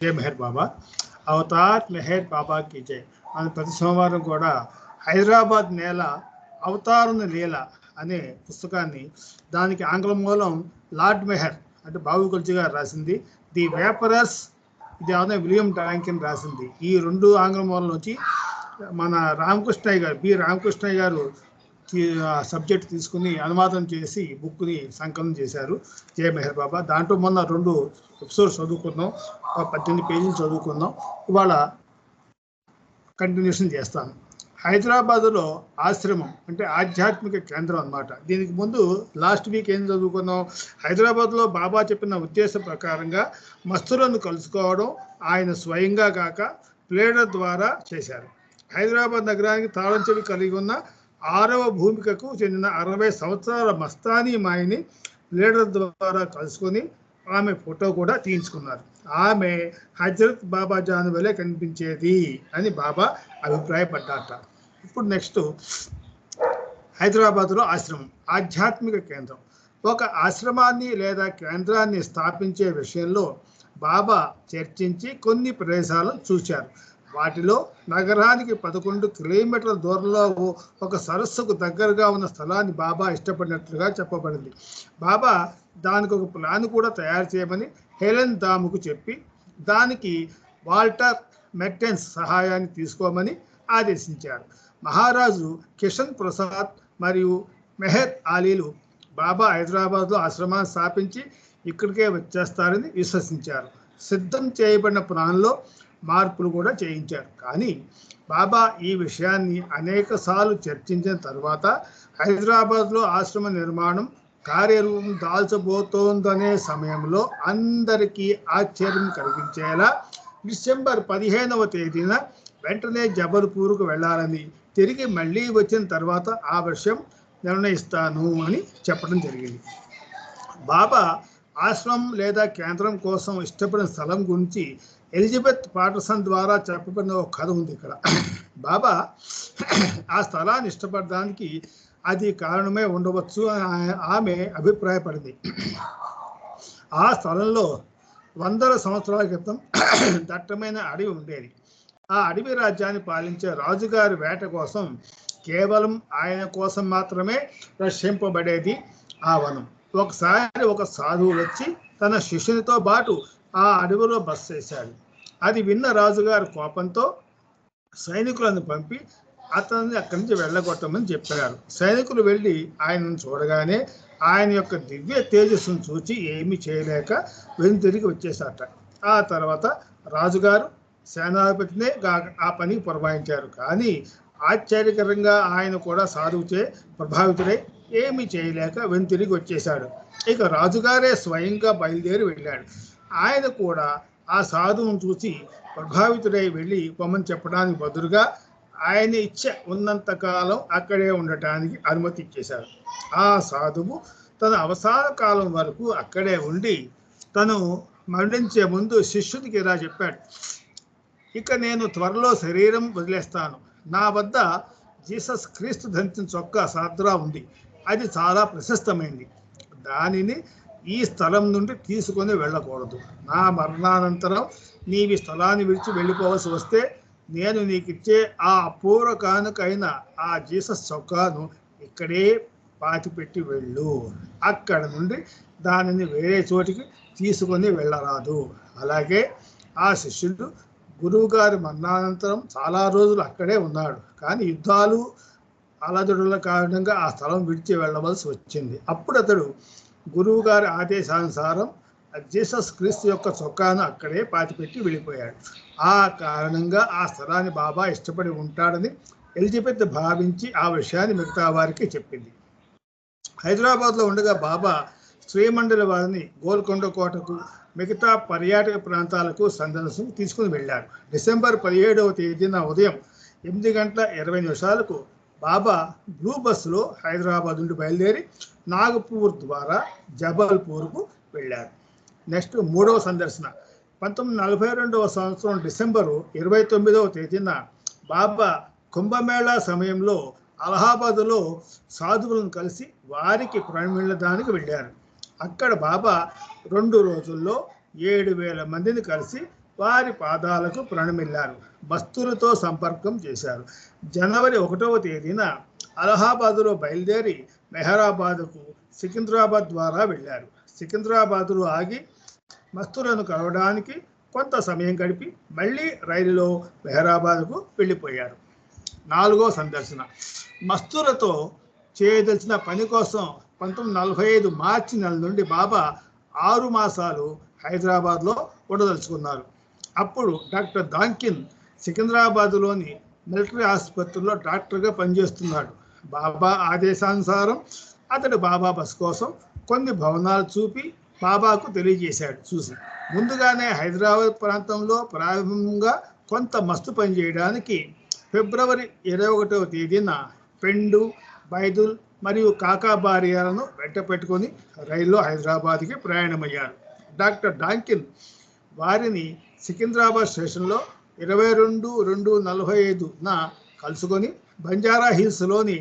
జయ మెహర్ బాబా. అవతార్ మెహర్ బాబాకి జై. అని ప్రతి సోమవారం కూడా హైదరాబాద్ నేల అవతారుని లీల అనే పుస్తకాన్ని దానికి ఆంగ్ల మూలం లార్డ్ మెహర్ అంటే బాబు కొల్చి గారు రాసింది. ది వేపరస్ ఇది అదే విలియం డాంకిన్ రాసింది. ఈ రెండు ఆంగ్ల మూలం నుంచి మన రామకృష్ణయ్య గారు బి రామకృష్ణయ్య గారు సబ్జెక్ట్ తీసుకుని అనువాదం చేసి బుక్ని సంకలనం చేశారు. జయ మెహర్ బాబా. దాంట్లో మొన్న రెండు ఎపిసోడ్స్ చదువుకున్నాం. పద్దెనిమిది పేజీలు చదువుకున్నాం ఇవాళ కంటిన్యూషన్ చేస్తాను. హైదరాబాదులో ఆశ్రమం అంటే ఆధ్యాత్మిక కేంద్రం అన్నమాట. దీనికి ముందు లాస్ట్ వీక్ ఏం చదువుకున్నాం? హైదరాబాద్లో బాబా చెప్పిన ఉద్దేశం ప్రకారంగా మస్తులను కలుసుకోవడం ఆయన స్వయంగా కాక ప్లేడర్ ద్వారా చేశారు. హైదరాబాద్ నగరానికి తాళం చెవి కలిగి ఉన్న ఆరవ భూమికకు చెందిన అరవై సంవత్సరాల మస్తానీ మాయని లీడర్ ద్వారా కలుసుకొని ఆమె ఫోటో కూడా తీయించుకున్నారు. ఆమె హజరత్ బాబా జాన్ వలె కనిపించేది అని బాబా అభిప్రాయపడ్డాట ఇప్పుడు నెక్స్ట్ హైదరాబాద్లో ఆశ్రమం ఆధ్యాత్మిక కేంద్రం. ఒక ఆశ్రమాన్ని లేదా కేంద్రాన్ని స్థాపించే విషయంలో బాబా చర్చించి కొన్ని ప్రదేశాలను చూశారు. వాటిలో నగరానికి పదకొండు కిలోమీటర్ల దూరంలో ఒక సరస్సుకు దగ్గరగా ఉన్న స్థలాన్ని బాబా ఇష్టపడినట్లుగా చెప్పబడింది. బాబా దానికి ఒక ప్లాన్ కూడా తయారు చేయమని హెలెన్ దాముకు చెప్పి దానికి వాల్టర్ మెట్టెన్స్ సహాయాన్ని తీసుకోమని ఆదేశించారు. మహారాజు కిషన్ ప్రసాద్ మరియు మెహర్ ఆలీలు బాబా హైదరాబాద్లో ఆశ్రమాన్ని స్థాపించి ఇక్కడికే వచ్చేస్తారని విశ్వసించారు. సిద్ధం చేయబడిన ప్లాన్లో మార్పులు కూడా చేయించారు. కానీ బాబా ఈ విషయాన్ని అనేక సార్లు చర్చించిన తర్వాత హైదరాబాద్లో ఆశ్రమ నిర్మాణం కార్యరూపం దాల్చబోతోందనే సమయంలో అందరికీ ఆశ్చర్యం కలిగించేలా డిసెంబర్ పదిహేనవ తేదీన వెంటనే జబల్పూర్కు వెళ్ళాలని. తిరిగి మళ్ళీ వచ్చిన తర్వాత ఆ విషయం నిర్ణయిస్తాను అని చెప్పడం జరిగింది. బాబా ఆశ్రమం లేదా కేంద్రం కోసం ఇష్టపడిన స్థలం గురించి ఎలిజబెత్ పాటర్సన్ ద్వారా చెప్పబడిన ఒక కథ ఉంది ఇక్కడ. బాబా ఆ స్థలాన్ని ఇష్టపడడానికి అది కారణమే ఉండవచ్చు అని ఆమె అభిప్రాయపడింది. ఆ స్థలంలో వందల సంవత్సరాల క్రితం దట్టమైన అడవి ఉండేది. ఆ అడవి రాజ్యాన్ని పాలించే రాజుగారి వేట కోసం కేవలం ఆయన కోసం మాత్రమే రక్షింపబడేది ఆ వనం. ఒకసారి ఒక సాధువు వచ్చి తన శిష్యునితో పాటు ఆ అడవిలో బస్ చేశాడు. అది విన్న రాజుగారి కోపంతో సైనికులను పంపి అతన్ని అక్కడి నుంచి వెళ్ళగొట్టమని చెప్పారు. సైనికులు వెళ్ళి ఆయనను చూడగానే ఆయన యొక్క దివ్య తేజస్సును చూచి ఏమీ చేయలేక వెనుతిరిగి వచ్చేసాట ఆ తర్వాత రాజుగారు సేనాధిపతినే ఆ పని పురమాయించారు. కానీ ఆశ్చర్యకరంగా ఆయన కూడా సాధువుచే ప్రభావితుడై ఏమీ చేయలేక వెనుతిరిగి వచ్చేశాడు. ఇక రాజుగారే స్వయంగా బయలుదేరి వెళ్ళాడు. ఆయన కూడా ఆ సాధువును చూసి ప్రభావితుడై వెళ్ళి పొమ్మని చెప్పడానికి బదులుగా ఆయన ఇచ్చ ఉన్నంత కాలం అక్కడే ఉండటానికి అనుమతి ఇచ్చేశారు. ఆ సాధువు తన అవసాన కాలం వరకు అక్కడే ఉండి తను మరణించే ముందు శిష్యుడికి ఇలా చెప్పాడు. ఇక నేను త్వరలో శరీరం వదిలేస్తాను. నా వద్ద జీసస్ క్రీస్తు ధరించిన చొక్కా సాద్రా ఉంది. అది చాలా ప్రశస్తమైంది. దానిని ఈ స్థలం నుండి తీసుకొని వెళ్ళకూడదు. నా మరణానంతరం నీవి స్థలాన్ని విడిచి వెళ్ళిపోవలసి వస్తే నేను నీకు ఇచ్చే ఆ అపూర్వ కానుకైన ఆ జీసస్ చొక్కాను ఇక్కడే పాతిపెట్టి వెళ్ళు. అక్కడ నుండి దానిని వేరే చోటికి తీసుకొని వెళ్ళరాదు. అలాగే ఆ శిష్యుడు గురువుగారి మరణానంతరం చాలా రోజులు అక్కడే ఉన్నాడు. కానీ యుద్ధాలు అలజడుల కారణంగా ఆ స్థలం విడిచి వెళ్ళవలసి వచ్చింది. అప్పుడు అతడు గురువుగారి ఆదేశానుసారం జీసస్ క్రీస్తు యొక్క చొక్కాను అక్కడే పాతిపెట్టి వెళ్ళిపోయాడు. ఆ కారణంగా ఆ స్థలాన్ని బాబా ఇష్టపడి ఉంటాడని ఎలిజబెత్ భావించి ఆ విషయాన్ని మిగతా వారికి చెప్పింది. హైదరాబాద్లో ఉండగా బాబా శ్రీమండలి వారిని గోల్కొండ కోటకు మిగతా పర్యాటక ప్రాంతాలకు సందర్శన తీసుకుని వెళ్ళారు. డిసెంబర్ పదిహేడవ తేదీన ఉదయం ఎనిమిది గంటల ఇరవై నిమిషాలకు బాబా బ్లూ బస్సులో హైదరాబాద్ నుండి బయలుదేరి నాగపూర్ ద్వారా జబల్పూర్కు వెళ్ళారు. నెక్స్ట్ మూడవ సందర్శన. పంతొమ్మిది నలభై రెండవ సంవత్సరం డిసెంబరు ఇరవై తొమ్మిదవ తేదీన బాబా కుంభమేళా సమయంలో అలహాబాద్లో సాధువులను కలిసి వారికి ప్రమిళ్ళదానికి వెళ్ళారు. అక్కడ బాబా రెండు రోజుల్లో ఏడు వేల మందిని కలిసి వారి పాదాలకు ప్రణమిల్లారు బస్తులతో సంపర్కం చేశారు. జనవరి ఒకటవ తేదీన అలహాబాదులో బయలుదేరి మెహరాబాద్కు సికింద్రాబాద్ ద్వారా వెళ్ళారు. సికింద్రాబాద్లో ఆగి మస్తులను కలవడానికి కొంత సమయం గడిపి మళ్ళీ రైలులో మెహరాబాద్కు వెళ్ళిపోయారు. నాలుగో సందర్శన. మస్తులతో చేయదలిచిన పని కోసం పంతొమ్మిది నలభై ఐదు మార్చి నెల నుండి బాబా ఆరు మాసాలు హైదరాబాద్లో ఉండదలుచుకున్నారు. అప్పుడు డాక్టర్ దాంకిన్ సికింద్రాబాద్లోని మిలిటరీ ఆసుపత్రిలో డాక్టర్గా పనిచేస్తున్నాడు. బాబా ఆదేశానుసారం అతడు బాబా బస్ కోసం కొన్ని భవనాలు చూపి బాబాకు తెలియజేశాడు చూసి. ముందుగానే హైదరాబాద్ ప్రాంతంలో ప్రారంభంగా కొంత మస్తు పని చేయడానికి ఫిబ్రవరి ఇరవై ఒకటవ తేదీన పెండు బైదుల్ మరియు కాకాబారియాలను వెంట పెట్టుకొని రైల్లో హైదరాబాద్కి ప్రయాణమయ్యారు. డాక్టర్ డాంకిన్ వారిని సికింద్రాబాద్ స్టేషన్లో ఇరవై రెండు రెండు నలభై ఐదున కలుసుకొని బంజారా హిల్స్లోని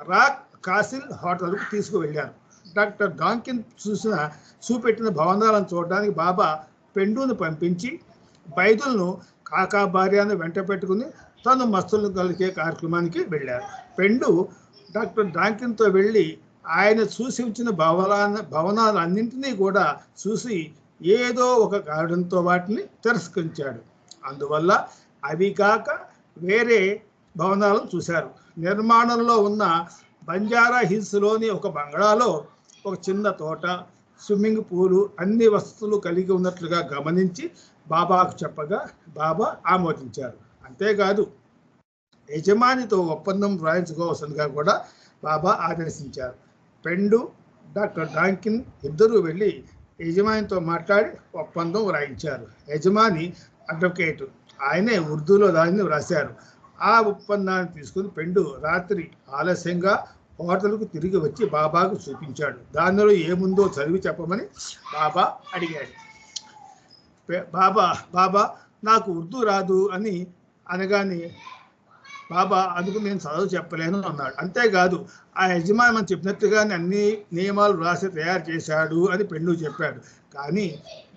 రాక్ కాసిల్ హోటల్కు తీసుకువెళ్ళారు. డాక్టర్ డాంకిన్ చూసిన చూపెట్టిన భవనాలను చూడడానికి బాబా పెండును పంపించి బైదులను కాకా భార్యను వెంట పెట్టుకుని తను మస్తులను కలిగే కార్యక్రమానికి వెళ్ళారు. పెండు డాక్టర్ డాంకిన్తో వెళ్ళి ఆయన చూసి ఉంచిన భవనాల భవనాలన్నింటినీ కూడా చూసి ఏదో ఒక కారణంతో వాటిని తిరస్కరించాడు. అందువల్ల అవి కాక వేరే భవనాలను చూశారు. నిర్మాణంలో ఉన్న బంజారా హిల్స్లోని ఒక బంగళాలో ఒక చిన్న తోట స్విమ్మింగ్ పూలు అన్ని వసతులు కలిగి ఉన్నట్లుగా గమనించి బాబాకు చెప్పగా బాబా ఆమోదించారు. అంతేకాదు యజమానితో ఒప్పందం వ్రాయించుకోవాల్సిందిగా కూడా బాబా ఆదేశించారు పెండు డాక్టర్ డాంకిన్ ఇద్దరూ వెళ్ళి యజమానితో మాట్లాడి ఒప్పందం వ్రాయించారు యజమాని అడ్వకేట్ ఆయనే ఉర్దూలో దానిని వ్రాశారు. ఆ ఒప్పందాన్ని తీసుకుని పెండు రాత్రి ఆలస్యంగా హోటల్కు తిరిగి వచ్చి బాబాకు చూపించాడు. దానిలో ఏముందో చదివి చెప్పమని బాబా అడిగాడు. బాబా బాబా నాకు ఉర్దూ రాదు అని అనగానే బాబా అందుకు నేను చదువు చెప్పలేను అన్నాడు. అంతేకాదు ఆ యజమాని మనం చెప్పినట్టుగానే అన్ని నియమాలు రాసి తయారు చేశాడు అని పెళ్ళు చెప్పాడు. కానీ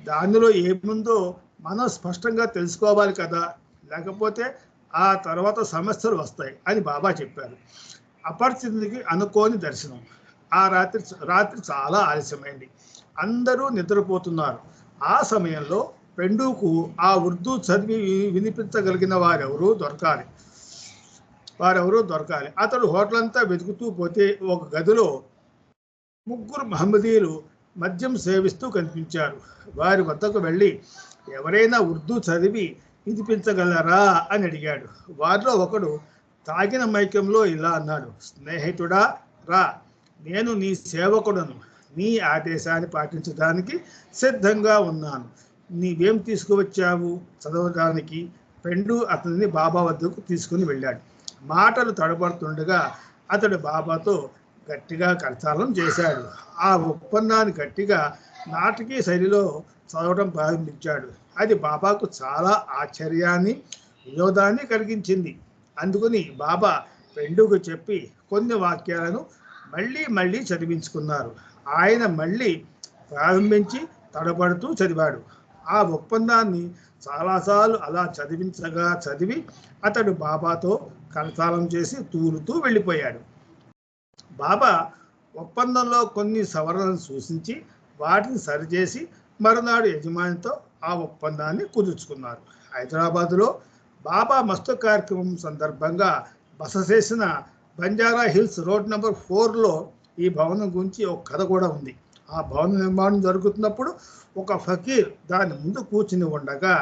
దానిలో ఏముందో మనం స్పష్టంగా తెలుసుకోవాలి కదా లేకపోతే ఆ తర్వాత సమస్యలు వస్తాయి అని బాబా చెప్పారు. అపరిస్థితికి అనుకోని దర్శనం. ఆ రాత్రి రాత్రి చాలా ఆలస్యమైంది. అందరూ నిద్రపోతున్నారు. ఆ సమయంలో పెండుకు ఆ ఉర్దూ చదివి వినిపించగలిగిన వారెవరూ దొరకాలి. వారెవరూ దొరకాలి. అతడు హోటల్ అంతా వెతుకుతూ పోతే ఒక గదిలో ముగ్గురు మహమ్మదీలు మద్యం సేవిస్తూ కనిపించారు. వారి వద్దకు వెళ్ళి ఎవరైనా ఉర్దూ చదివి వినిపించగలరా? అని అడిగాడు. వారిలో ఒకడు తాగిన మైక్యంలో ఇలా అన్నాడు స్నేహితుడా రా నేను నీ సేవకుడను. నీ ఆదేశాన్ని పాటించడానికి సిద్ధంగా ఉన్నాను. నీవేం తీసుకువచ్చావు? చదవడానికి. పెండు అతనిని బాబా వద్దకు తీసుకుని వెళ్ళాడు. మాటలు తడబడుతుండగా అతడు బాబాతో గట్టిగా కరచాలం చేశాడు. ఆ ఒప్పందాన్ని గట్టిగా నాటకీ శైలిలో చదవడం ప్రారంభించాడు. అది బాబాకు చాలా ఆశ్చర్యాన్ని వినోదాన్ని కలిగించింది. అందుకని బాబా పెండుకు చెప్పి కొన్ని వాక్యాలను మళ్ళీ మళ్ళీ చదివించుకున్నారు. ఆయన మళ్ళీ ప్రారంభించి తడబడుతూ చదివాడు. ఆ ఒప్పందాన్ని చాలాసార్లు అలా చదివించగా చదివి అతడు బాబాతో కరతాళం చేసి తూలుతూ వెళ్ళిపోయాడు. బాబా ఒప్పందంలో కొన్ని సవరణలు సూచించి వాటిని సరిచేసి మరునాడు యజమానితో ఆ ఒప్పందాన్ని కుదుర్చుకున్నారు. హైదరాబాదులో బాబా మస్తు కార్యక్రమం సందర్భంగా బస చేసిన బంజారా హిల్స్ రోడ్ నెంబర్ ఫోర్లో ఈ భవనం గురించి ఒక కథ కూడా ఉంది. ఆ భవన నిర్మాణం జరుగుతున్నప్పుడు ఒక ఫకీర్ దాని ముందు కూర్చుని ఉండగా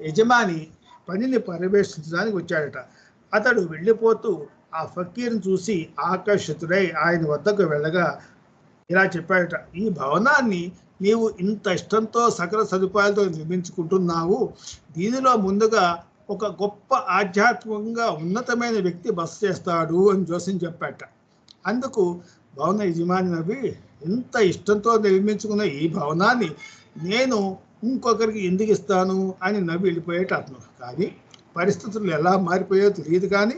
యజమాని పనిని పర్యవేక్షించడానికి వచ్చాడట. అతడు వెళ్ళిపోతూ ఆ ఫకీర్ని చూసి ఆకర్షితుడై ఆయన వద్దకు వెళ్ళగా ఇలా చెప్పాడట ఈ భవనాన్ని నీవు ఇంత ఇష్టంతో సకల సదుపాయాలతో నిర్మించుకుంటున్నావు. దీనిలో ముందుగా ఒక గొప్ప ఆధ్యాత్మికంగా ఉన్నతమైన వ్యక్తి బస చేస్తాడు అని జోసిన్ చెప్పాట. అందుకు భవన యజమాని నవ్వి ఇంత ఇష్టంతో నిర్మించుకున్న ఈ భవనాన్ని నేను ఇంకొకరికి ఎందుకు ఇస్తాను? అని నవ్వి వెళ్ళిపోయేట అతను. కానీ పరిస్థితులు ఎలా మారిపోయాయో తెలియదు కానీ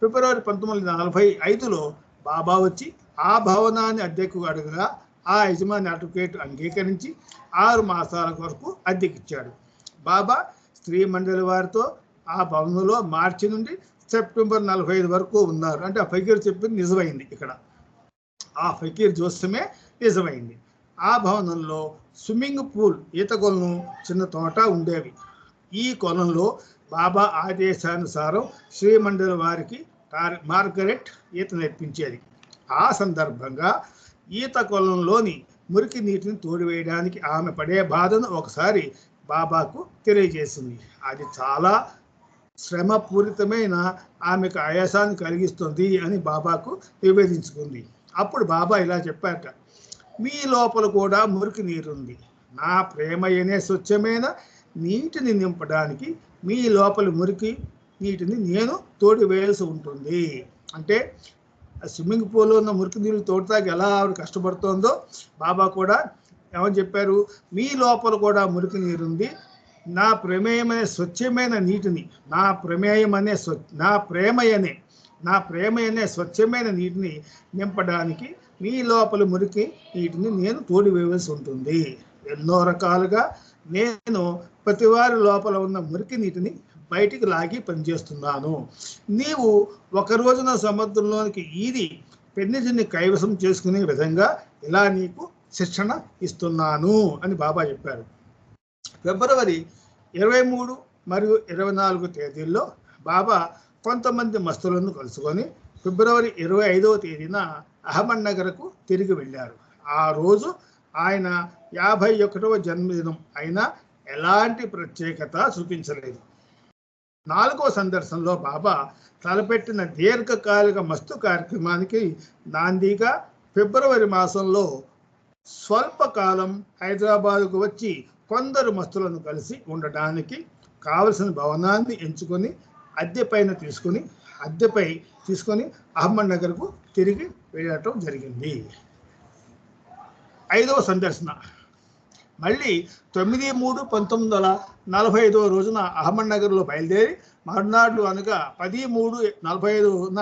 ఫిబ్రవరి పంతొమ్మిది వందల నలభై ఐదులో బాబా వచ్చి ఆ భవనాన్ని అద్దెకు అడగగా ఆ యజమాని అడ్వకేట్ అంగీకరించి ఆరు మాసాల వరకు అద్దెకిచ్చాడు. బాబా స్త్రీ మండలి వారితో ఆ భవనంలో మార్చి నుండి సెప్టెంబర్ నలభై ఐదు వరకు ఉన్నారు. అంటే ఆ ఫకీర్ చెప్పింది నిజమైంది ఇక్కడ. ఆ ఫకీర్ జోస్యమే నిజమైంది. ఆ భవనంలో స్విమ్మింగ్ పూల్ ఈత కొలను చిన్న తోట ఉండేవి. ఈ కొలంలో బాబా ఆదేశానుసారం శ్రీమండలి వారికి టార్- మార్గరెట్ ఈత నేర్పించేది. ఆ సందర్భంగా ఈత కొలంలోని మురికి నీటిని తోడివేయడానికి ఆమె పడే బాధను ఒకసారి బాబాకు తెలియజేసింది. అది చాలా శ్రమపూరితమైన ఆమెకు ఆయాసాన్ని కలిగిస్తుంది అని బాబాకు నివేదించుకుంది. అప్పుడు బాబా ఇలా చెప్పాక మీ లోపల కూడా మురికి నీరుంది. నా ప్రేమ అనే స్వచ్ఛమైన నీటిని నింపడానికి మీ లోపల మురికి నీటిని నేను తోడి వేయాల్సి ఉంటుంది. అంటే ఆ స్విమ్మింగ్ పూల్లో ఉన్న మురికి నీళ్ళు తోడటానికి ఎలా ఆవిడ కష్టపడుతోందో బాబా కూడా ఏమని చెప్పారు? మీ లోపల కూడా మురికి నీరుంది. నా ప్రమేయం అనే స్వచ్ఛమైన నీటిని నా ప్రమేయం అనే స్వ నా ప్రేమయనే నా ప్రేమ అనే స్వచ్ఛమైన నీటిని నింపడానికి మీ లోపల మురికి నీటిని నేను తోడివేయవలసి ఉంటుంది. ఎన్నో రకాలుగా నేను ప్రతివారి లోపల ఉన్న మురికి నీటిని బయటికి లాగి పనిచేస్తున్నాను. నీవు ఒక రోజున సముద్రంలోనికి ఈది పెన్నిధిని కైవసం చేసుకునే విధంగా ఇలా నీకు శిక్షణ ఇస్తున్నాను అని బాబా చెప్పారు. ఫిబ్రవరి ఇరవై మూడు మరియు ఇరవై నాలుగు తేదీల్లో బాబా కొంతమంది మస్తులను కలుసుకొని ఫిబ్రవరి ఇరవై ఐదవ తేదీన అహ్మద్నగర్కు తిరిగి వెళ్ళారు. ఆ రోజు ఆయన యాభై ఒకటవ జన్మదినం అయినా ఎలాంటి ప్రత్యేకత చూపించలేదు. నాలుగో సందర్శనలో బాబా తలపెట్టిన దీర్ఘకాలిక మస్తు కార్యక్రమానికి నాందిగా ఫిబ్రవరి మాసంలో స్వల్పకాలం హైదరాబాదుకు వచ్చి కొందరు మస్తులను కలిసి ఉండటానికి కావలసిన భవనాన్ని ఎంచుకొని అద్దె పైన తీసుకొని అద్దెపై తీసుకొని అహ్మద్ నగర్కు తిరిగి వెళ్ళటం జరిగింది. ఐదవ సందర్శన. మళ్ళీ తొమ్మిది మూడు పంతొమ్మిది వందల నలభై ఐదవ రోజున అహ్మద్ నగర్లో బయలుదేరి మరునాడు అనగా పది మూడు నలభై ఐదున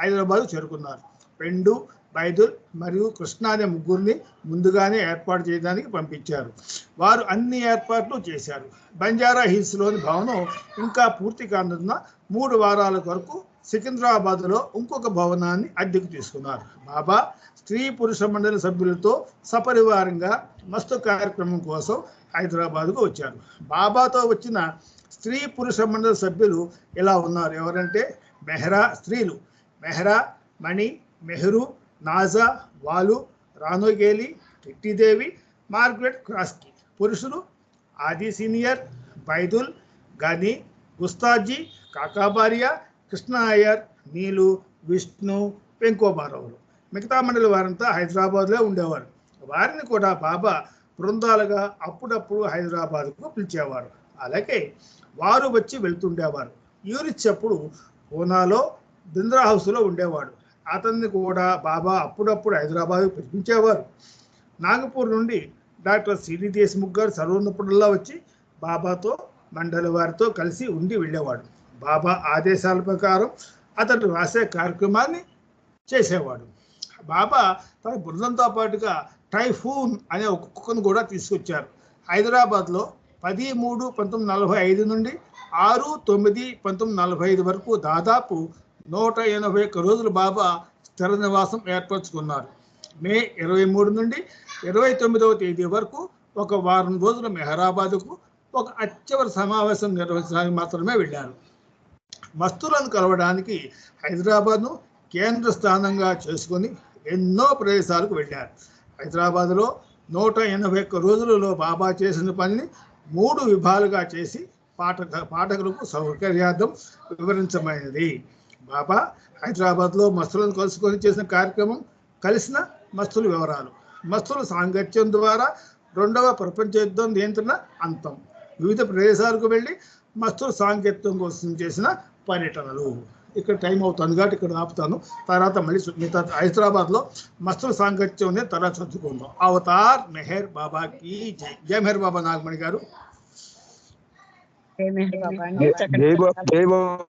హైదరాబాద్ చేరుకున్నారు. రెండు బైదుల్ మరియు కృష్ణ అనే ముగ్గురిని ముందుగానే ఏర్పాటు చేయడానికి పంపించారు. వారు అన్ని ఏర్పాట్లు చేశారు. బంజారా హిల్స్లోని భవనం ఇంకా పూర్తి కానున్న మూడు వారాల వరకు సికింద్రాబాద్లో ఇంకొక భవనాన్ని అద్దెకు తీసుకున్నారు. బాబా స్త్రీ పురుష మండలి సభ్యులతో సపరివారంగా మస్తు కార్యక్రమం కోసం హైదరాబాద్కు వచ్చారు. బాబాతో వచ్చిన స్త్రీ పురుష మండలి సభ్యులు ఇలా ఉన్నారు. ఎవరంటే మెహ్రా స్త్రీలు. మెహ్రా మణి మెహ్రూ నాజా వాలు రానోగేలి టిట్టిదేవి మార్గరెట్ క్రాస్కి. పురుషులు ఆది సీనియర్ బైదుల్ గని గుస్తాజీ కాకాబారియా కృష్ణ అయ్యర్ నీలు విష్ణు వెంకోబారావులు. మిగతా మండలి వారంతా హైదరాబాద్లో ఉండేవారు. వారిని కూడా బాబా బృందాలుగా అప్పుడప్పుడు హైదరాబాద్కు పిలిచేవారు. అలాగే వారు వచ్చి వెళ్తుండేవారు. యూరిచ్చప్పుడు పూనాలో బింద్రా హౌస్లో ఉండేవాడు. అతన్ని కూడా బాబా అప్పుడప్పుడు హైదరాబాద్ పిలిపించేవారు. నాగపూర్ నుండి డాక్టర్ సిడి దేశ్ముఖ్ గారు సర్వన్నప్పుడల్లా వచ్చి బాబాతో మండలి వారితో కలిసి ఉండి వెళ్ళేవాడు. బాబా ఆదేశాల ప్రకారం అతడు రాసే కార్యక్రమాన్ని చేసేవాడు. బాబా తన బృందంతో పాటుగా టైఫూన్ అనే ఒక కుక్కను కూడా తీసుకొచ్చారు. హైదరాబాద్లో పది మూడు పంతొమ్మిది నలభై ఐదు నుండి ఆరు తొమ్మిది పంతొమ్మిది నలభై ఐదు వరకు దాదాపు నూట ఎనభై ఒక్క రోజులు బాబా స్థిర నివాసం ఏర్పరచుకున్నారు. మే ఇరవై మూడు నుండి ఇరవై తొమ్మిదవ తేదీ వరకు ఒక వారం రోజులు మెహరాబాద్కు ఒక అత్యవసర సమావేశం నిర్వహించడానికి మాత్రమే వెళ్ళారు. మస్తులను కలవడానికి హైదరాబాద్ను కేంద్ర స్థానంగా చేసుకొని ఎన్నో ప్రదేశాలకు వెళ్ళారు. హైదరాబాద్లో నూట ఎనభై ఒక్క రోజులలో బాబా చేసిన పనిని మూడు విభాలుగా చేసి పాఠక పాఠకులకు సౌకర్యార్థం వివరించమైనది బాబా హైదరాబాద్లో మస్తులను కలుసుకొని చేసిన కార్యక్రమం కలిసిన మస్తుల వివరాలు. మస్తుల సాంగత్యం ద్వారా రెండవ ప్రపంచ యుద్ధం నియంత్రణ అంతం. వివిధ ప్రదేశాలకు వెళ్ళి మస్తుల సాంకేత్యం కోసం చేసిన పర్యటనలు. ఇక్కడ టైం అవుతుంది కాబట్టి ఇక్కడ ఆపుతాను. తర్వాత మళ్ళీ మిగతా హైదరాబాద్లో మస్తుల సాంగత్యం అనేది తర్వాత చదువుకుందాం అవతార్ మెహర్ బాబాకి జై. జై మెహర్ బాబా నాగమణి గారు. జై బాబా.